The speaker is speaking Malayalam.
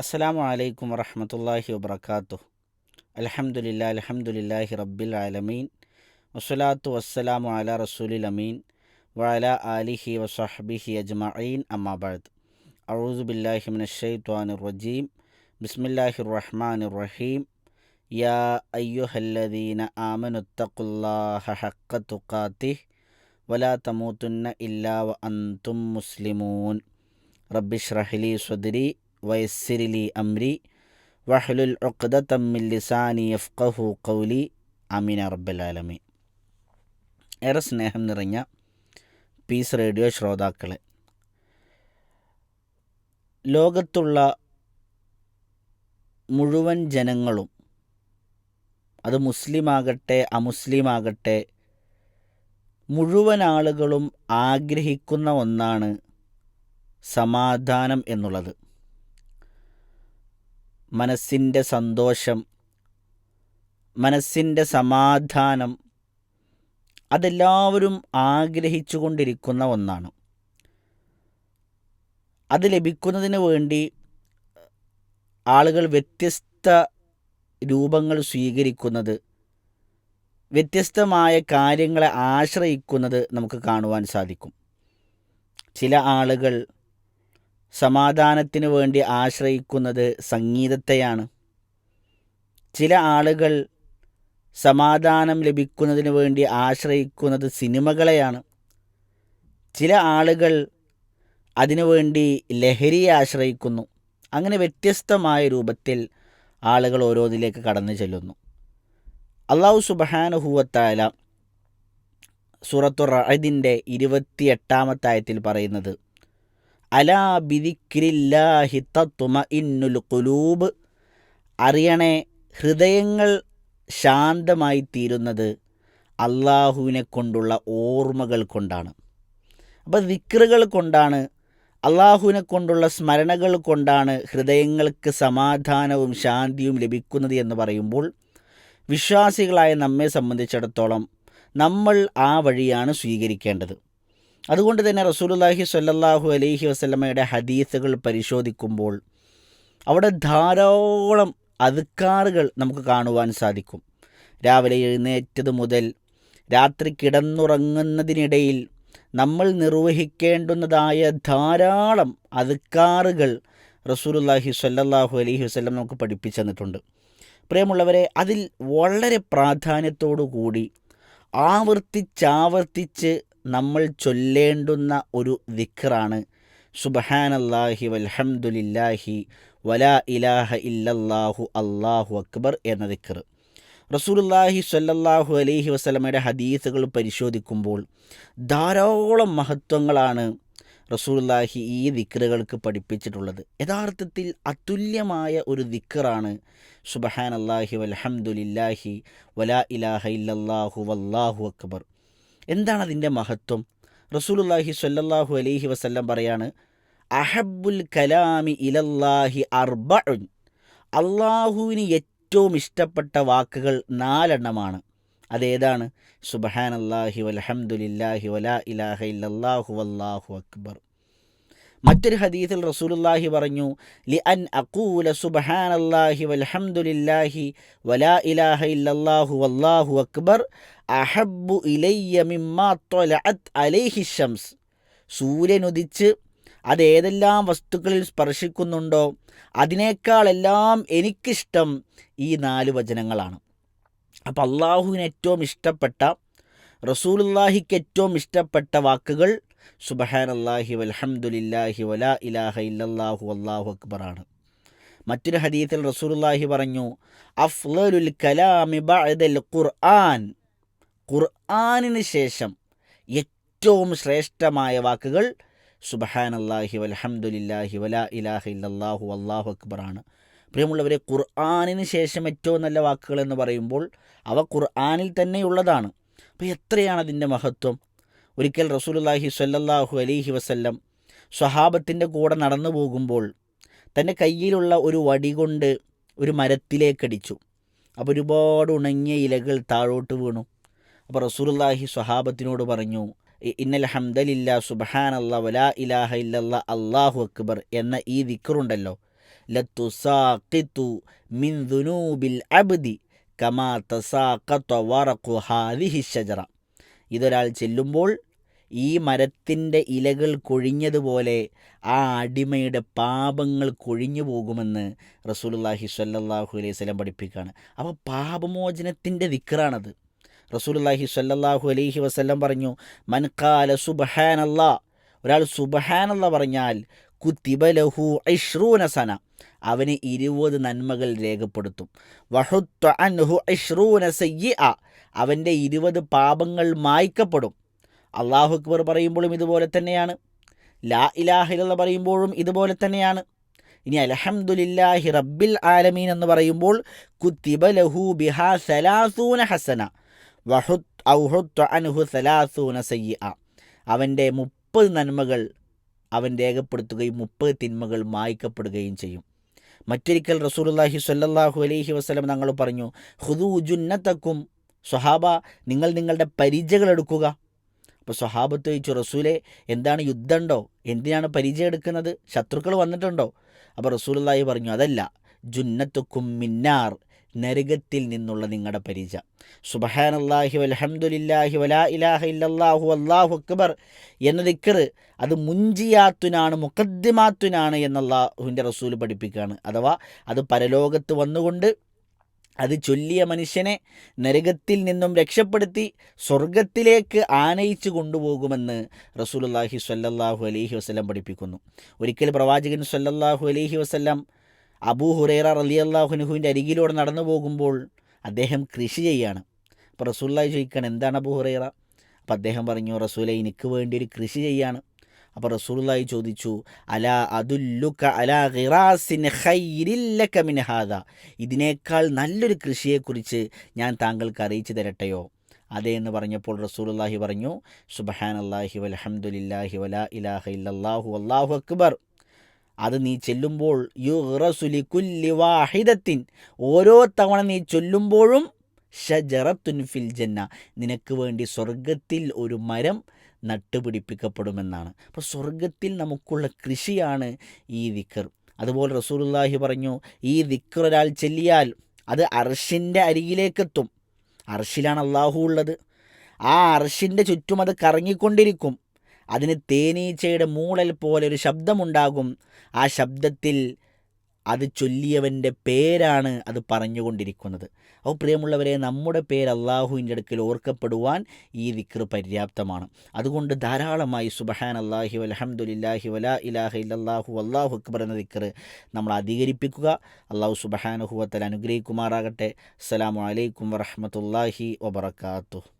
السلام عليكم ورحمة الله وبركاته. الحمد لله الحمد لله رب العالمين. والصلاة والسلام على رسول الأمين وعلى آله وصحبه أجمعين. أما بعد أعوذ بالله من الشيطان الرجيم. بسم الله الرحمن الرحيم. يا أيها الذين آمنوا اتقوا الله حق تقاته ولا تموتن إلا وأنتم مسلمون. رب اشرح لي صدري വയസ്സിരിലി അംരി വഹ്ലുൽ ഒക്ത തമ്മിൽ ലിസാനി യഫ്ഖഹു ഖൗലി അമീന ആലമീൻ. ഏറെ സ്നേഹം നിറഞ്ഞ പീസ് റേഡിയോ ശ്രോതാക്കളെ ലോകത്തുള്ള മുഴുവൻ ജനങ്ങളും അത് മുസ്ലിമാകട്ടെ അമുസ്ലിമാകട്ടെ മുഴുവൻ ആളുകളും ആഗ്രഹിക്കുന്ന ഒന്നാണ് സമാധാനം എന്നുള്ളത്. മനസ്സിന്റെ സന്തോഷം മനസ്സിന്റെ സമാധാനം അതെല്ലാവരും ആഗ്രഹിച്ചു കൊണ്ടിരിക്കുന്ന ഒന്നാണ്. അത് ലഭിക്കുന്നതിന് വേണ്ടി ആളുകൾ വ്യത്യസ്ത രൂപങ്ങൾ സ്വീകരിക്കുന്നത് വ്യത്യസ്തമായ കാര്യങ്ങളെ ആശ്രയിക്കുന്നത് നമുക്ക് കാണുവാൻ സാധിക്കും. ചില ആളുകൾ സമാധാനത്തിന് വേണ്ടി ആശ്രയിക്കുന്നത് സംഗീതത്തെയാണ്. ചില ആളുകൾ സമാധാനം ലഭിക്കുന്നതിന് വേണ്ടി ആശ്രയിക്കുന്നത് സിനിമകളെയാണ്. ചില ആളുകൾ അതിനുവേണ്ടി ലഹരിയെ ആശ്രയിക്കുന്നു. അങ്ങനെ വ്യത്യസ്തമായ രൂപത്തിൽ ആളുകൾ ഓരോന്നിലേക്ക് കടന്നു ചെല്ലുന്നു. അള്ളാഹു സുബഹാനുഹൂവത്തായ സൂറത്തു റഅദിന്റെ ഇരുപത്തിയെട്ടാമത്തായത്തിൽ പറയുന്നത് അലാ ബിദിക്രില്ലാഹി അറിയണേ ഹൃദയങ്ങൾ ശാന്തമായി തീരുന്നത് അള്ളാഹുവിനെ കൊണ്ടുള്ള ഓർമ്മകൾ കൊണ്ടാണ്. അപ്പോൾ ദിക്റുകൾ കൊണ്ടാണ് അള്ളാഹുവിനെ കൊണ്ടുള്ള സ്മരണകൾ കൊണ്ടാണ് ഹൃദയങ്ങൾക്ക് സമാധാനവും ശാന്തിയും ലഭിക്കുന്നത് എന്ന് പറയുമ്പോൾ വിശ്വാസികളായ നമ്മെ സംബന്ധിച്ചിടത്തോളം നമ്മൾ ആ വഴിയാണ് സ്വീകരിക്കേണ്ടത്. അതുകൊണ്ട് തന്നെ റസൂലുല്ലാഹി സ്വല്ലല്ലാഹു അലൈഹി വസ്ലമയുടെ ഹദീസുകൾ പരിശോധിക്കുമ്പോൾ അവിടെ ധാരാളം അതുക്കാറുകൾ നമുക്ക് കാണുവാൻ സാധിക്കും. രാവിലെ എഴുന്നേറ്റത് മുതൽ രാത്രി കിടന്നുറങ്ങുന്നതിനിടയിൽ നമ്മൾ നിർവഹിക്കേണ്ടുന്നതായ ധാരാളം അതുക്കാറുകൾ റസൂലുല്ലാഹി സ്വല്ലല്ലാഹു അലൈഹി വസ്ലം നമുക്ക് പഠിപ്പിച്ചു തന്നിട്ടുണ്ട്. പ്രിയമുള്ളവരെ അതിൽ വളരെ പ്രാധാന്യത്തോടു കൂടി ആവർത്തിച്ചാവർത്തിച്ച് നമ്മൾ ചൊല്ലേണ്ടുന്ന ഒരു ദിക്റാണ്. സുബഹാനല്ലാഹി വൽഹംദുലില്ലാഹി വലാ ഇലാഹ ഇല്ലല്ലാഹു അള്ളാഹു അക്ബർ എന്ന ദിക്ർ. റസൂലുല്ലാഹി സ്വല്ലല്ലാഹു അലൈഹി വസ്ലമയുടെ ഹദീസുകൾ പരിശോധിക്കുമ്പോൾ ധാരാളം മഹത്വങ്ങളാണ് റസൂലുല്ലാഹി ഈ ദിക്റുകൾക്ക് പഠിപ്പിച്ചിട്ടുള്ളത്. യഥാർത്ഥത്തിൽ അതുല്യമായ ഒരു ദിക്റാണ് സുബഹാൻ അള്ളാഹി വൽഹംദുലില്ലാഹി വലാ ഇലാഹ ഇല്ലല്ലാഹു വല്ലാഹു അക്ബർ. എന്താണ് അതിന്റെ മഹത്വം? റസൂലുല്ലാഹി സ്വല്ലല്ലാഹു അലൈഹി വസല്ലം പറയാണ് അഹബുൽ കലാമി ഇലല്ലാഹി അർബഉൻ. അള്ളാഹുവിന് ഏറ്റവും ഇഷ്ടപ്പെട്ട വാക്കുകൾ നാലെണ്ണമാണ്. അതേതാണ്? സുബഹാൻ അള്ളാഹി വലഹമുല്ലാഹി വലാ ഇലാഹ ഇല്ലല്ലാഹു വല്ലാഹു അക്ബർ. മറ്റൊരു ഹദീസിൽ റസൂലുല്ലാഹി പറഞ്ഞു ലി അൻ അക്കൂല സുബഹാൻ അള്ളാഹി വൽഹംദുലില്ലാഹി വലാ ഇലാഹ ഇല്ലല്ലാഹു വല്ലാഹു അക്ബർ അഹബ്ബു ഇലയ്യ മിമ്മാ തൊലഅത് അലൈഹി ഷംസ് സൂര്യനുദിച്ച് അതേതെല്ലാം വസ്തുക്കളിൽ സ്പർശിക്കുന്നുണ്ടോ അതിനേക്കാളെല്ലാം എനിക്കിഷ്ടം ഈ നാല് വചനങ്ങളാണ്. അപ്പോൾ അള്ളാഹുവിന് ഏറ്റവും ഇഷ്ടപ്പെട്ട റസൂലുല്ലാഹിക്ക് ഏറ്റവും ഇഷ്ടപ്പെട്ട വാക്കുകൾ സുബഹാൻ അള്ളാഹി വൽഹംദുലില്ലാഹി വലാ ഇലാഹ ഇല്ലല്ലാഹു അല്ലാഹു അക്ബറാണ്. മറ്റൊരു ഹദീത്തിൽ റസൂലുല്ലാഹി പറഞ്ഞു അഫ്ലുൽ കലാമി ബഅദൽ ഖുർആൻ. ഖുർആനിന് ശേഷം ഏറ്റവും ശ്രേഷ്ഠമായ വാക്കുകൾ സുബഹാൻ അള്ളാഹി വൽഹംദുലില്ലാഹി വലാ ഇലാഹ ഇല്ലല്ലാഹു അല്ലാഹു അക്ബറാണ്. പ്രിയമുള്ളവരെ ഖുർആാനിന് ശേഷം ഏറ്റവും നല്ല വാക്കുകൾ എന്ന് പറയുമ്പോൾ അവ ഖുർആാനിൽ തന്നെയുള്ളതാണ്. അപ്പോൾ എത്രയാണ് അതിന്റെ മഹത്വം? ഒരിക്കൽ റസൂലുല്ലാഹി സ്വല്ലല്ലാഹു അലൈഹി വസല്ലം സ്വഹാബത്തിന്റെ കൂടെ നടന്നു പോകുമ്പോൾ തന്റെ കയ്യിലുള്ള ഒരു വടി കൊണ്ട് ഒരു മരത്തിലേക്കടിച്ചു. അപ്പോൾ ഒരുപാട് ഉണങ്ങിയ ഇലകൾ താഴോട്ട് വീണു. അപ്പോൾ റസൂലുല്ലാഹി സ്വഹാബത്തിനോട് പറഞ്ഞു ഇന്നൽ ഹംദലില്ല സുബഹാൻ അല്ല വലാ ഇലാഹ ഇല്ലല്ല അള്ളാഹു അക്ബർ എന്ന ഈ ദിക്കറുണ്ടല്ലോ മിൻ അബ്ദി കമാ വറഖു ഹാദിഹി ഇതൊരാൾ ചെല്ലുമ്പോൾ ഈ മരത്തിന്റെ ഇലകൾ കൊഴിഞ്ഞതുപോലെ ആ അടിമയുടെ പാപങ്ങൾ കൊഴിഞ്ഞു പോകുമെന്ന് റസൂലുള്ളാഹി സ്വല്ലല്ലാഹു അലൈഹി സ്വലം പഠിപ്പിക്കുകയാണ്. അപ്പോൾ പാപമോചനത്തിന്റെ ദിക്റാണത്. റസൂലുള്ളാഹി സ്വല്ലല്ലാഹു അലൈഹി വസല്ലം പറഞ്ഞു മൻകാല സുബ്ഹാനല്ലാ ഒരാൾ സുബഹാനല്ല പറഞ്ഞാൽ കുത്തിബലഹു ഇഷ്റൂന സന അവന് ഇരുപത് നന്മകൾ രേഖപ്പെടുത്തും. വഹുത്വ അൻഹു സയ്യിഅ അവന്റെ ഇരുപത് പാപങ്ങൾ മായ്ക്കപ്പെടും. അള്ളാഹു അക്ബർ പറയുമ്പോഴും ഇതുപോലെ തന്നെയാണ്. ലാ ഇലാഹിലെന്ന് പറയുമ്പോഴും ഇതുപോലെ തന്നെയാണ്. ഇനി അലഹമുല്ലാഹി റബ്ബിൽ ആലമീൻ എന്ന് പറയുമ്പോൾ കുത്തിബ ലഹു ബിഹാ സലാസൂന ഹസന സലാസൂന അവന്റെ മുപ്പത് നന്മകൾ അവൻ രേഖപ്പെടുത്തുകയും മുപ്പത് തിന്മകൾ മായ്ക്കപ്പെടുകയും ചെയ്യും. മറ്റൊരിക്കൽ റസൂലുള്ളാഹി സ്വല്ലല്ലാഹു അലൈഹി വസ്ലം തങ്ങൾ പറഞ്ഞു ഹുദു ജുന്നത്തക്കും. സ്വഹാബ നിങ്ങൾ നിങ്ങളുടെ പരിചകൾ എടുക്കുക. അപ്പോൾ സ്വഹാബത്ത് ചോദിച്ചു റസൂലെ എന്താണ് യുദ്ധമുണ്ടോ എന്തിനാണ് പരിചയം എടുക്കുന്നത്? ശത്രുക്കൾ വന്നിട്ടുണ്ടോ? അപ്പോൾ റസൂലുള്ളാഹി പറഞ്ഞു അതല്ല ജുന്നത്തുക്കും മിന്നാർ നരകത്തിൽ നിന്നുള്ള നിങ്ങളുടെ പരിച സുബഹാനല്ലാഹി അലഹമുല്ലാഹി വലാ ഇലാഹ ഇല്ലല്ലാഹു അല്ലാഹു അക്ബർ എന്ന ദിക്കറ് അത് മുഞ്ചിയാത്തുനാണ് മുഖദ്ദിമാത്തുനാണ് എന്നല്ലാഹുവിന്റെ റസൂൽ പഠിപ്പിക്കുകയാണ്. അഥവാ അത് പരലോകത്ത് വന്നുകൊണ്ട് അത് ചൊല്ലിയ മനുഷ്യനെ നരകത്തിൽ നിന്നും രക്ഷപ്പെടുത്തി സ്വർഗത്തിലേക്ക് ആനയിച്ചു കൊണ്ടുപോകുമെന്ന് റസൂലുള്ളാഹി സ്വല്ലല്ലാഹു അലൈഹി വസല്ലം പഠിപ്പിക്കുന്നു. ഒരിക്കൽ പ്രവാചകൻ സ്വല്ലല്ലാഹു അലൈഹി വസല്ലം അബൂ അലി അള്ളാഹുനുഹുവിന്റെ അരികിലൂടെ നടന്നു പോകുമ്പോൾ അദ്ദേഹം കൃഷി ചെയ്യാണ്. അപ്പോൾ റസൂല്ലായി ചോദിക്കാൻ എന്താണ് അബൂ ഹുറേറ? അപ്പോൾ അദ്ദേഹം പറഞ്ഞു റസൂലെ എനിക്ക് വേണ്ടി ഒരു കൃഷി ചെയ്യാണ്. അപ്പോൾ റസൂലുള്ളാഹി ചോദിച്ചു അലാ അതുല്ലുക അലാ ഖിറാസിൻ ഇതിനേക്കാൾ നല്ലൊരു കൃഷിയെക്കുറിച്ച് ഞാൻ താങ്കൾക്ക് അറിയിച്ചു തരട്ടെയോ? അതെ എന്ന് പറഞ്ഞപ്പോൾ റസൂലുള്ളാഹി പറഞ്ഞു സുബഹാൻ അള്ളാഹി വലഹമുല്ലാഹി വലാ ഇലാഹ ഇല്ലല്ലാഹു അള്ളാഹു അക്ബർ. അത് നീ ചെല്ലുമ്പോൾ യുറസുലി കുല്ലി വാഹിദത്തിൻ. ഓരോ തവണ നീ ചൊല്ലുമ്പോഴും ഷജറത്തുൻ ഫിൽ ജന്ന. നിനക്ക് വേണ്ടി സ്വർഗത്തിൽ ഒരു മരം നട്ടുപിടിപ്പിക്കപ്പെടുമെന്നാണ്. അപ്പോൾ സ്വർഗത്തിൽ നമുക്കുള്ള കൃഷിയാണ് ഈ ദിക്കർ അതുപോലെ റസൂലുള്ളാഹി പറഞ്ഞു ഈ ദിക്കർ ഒരാൾ ചെല്ലിയാൽ അത് അർഷിന്റെ അരികിലേക്കെത്തും. അർഷിലാണ് അള്ളാഹു ഉള്ളത്. ആ അർഷിന്റെ ചുറ്റും അത് കറങ്ങിക്കൊണ്ടിരിക്കും. അതിന് തേനീച്ചയുടെ മൂളൽ പോലെ ഒരു ശബ്ദമുണ്ടാകും. ആ ശബ്ദത്തിൽ അത് ചൊല്ലിയവന്റെ പേരാണ് അത് പറഞ്ഞുകൊണ്ടിരിക്കുന്നത്. അപ്പോൾ പ്രിയമുള്ളവരെ നമ്മുടെ പേര് അള്ളാഹുവിന്റെ അടുക്കൽ ഓർക്കപ്പെടുവാൻ ഈ ദിക്ർ പര്യാപ്തമാണ്. അതുകൊണ്ട് ധാരാളമായി സുബഹാൻ അള്ളാഹി അലഹമുല്ലാഹി വലാ ഇലാഹ ഇല്ലാഹു അള്ളാഹു അക്ബർ എന്ന ദിക്ർ നമ്മൾ അധികരിപ്പിക്കുക. അള്ളാഹു സുബഹാനുഹുവത്തൽ അനുഗ്രഹിക്കുമാറാകട്ടെ. അസ്സാം വലൈക്കും വറഹമത്തല്ലാഹി വബർക്കാത്തു